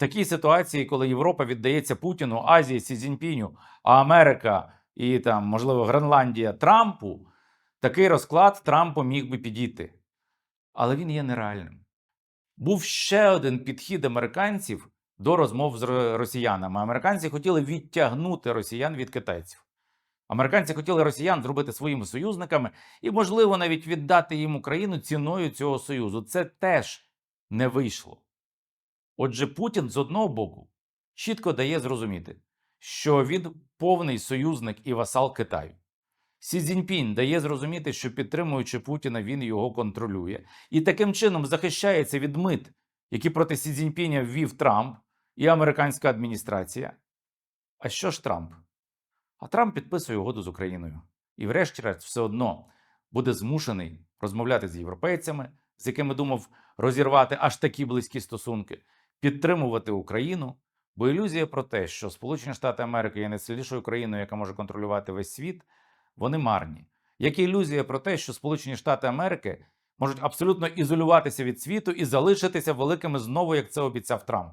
такій ситуації, коли Європа віддається Путіну, Азія Сі Цзіньпіню, а Америка і там, можливо, Гренландія Трампу, такий розклад Трампу міг би підійти. Але він є нереальним. Був ще один підхід американців до розмов з росіянами. Американці хотіли відтягнути росіян від китайців. Американці хотіли росіян зробити своїми союзниками і, можливо, навіть віддати їм Україну ціною цього союзу. Це теж не вийшло. Отже, Путін з одного боку чітко дає зрозуміти, що він повний союзник і васал Китаю. Сі Цзіньпінь дає зрозуміти, що підтримуючи Путіна, він його контролює і таким чином захищається від мит, які проти Сі Цзіньпіня ввів Трамп і американська адміністрація. А що ж Трамп? А Трамп підписує угоду з Україною. І, врешті-решт, все одно буде змушений розмовляти з європейцями, з якими думав розірвати аж такі близькі стосунки, підтримувати Україну. Бо ілюзія про те, що Сполучені Штати Америки є найсильнішою країною, яка може контролювати весь світ, вони марні. Як ілюзія про те, що Сполучені Штати Америки можуть абсолютно ізолюватися від світу і залишитися великими знову, як це обіцяв Трамп.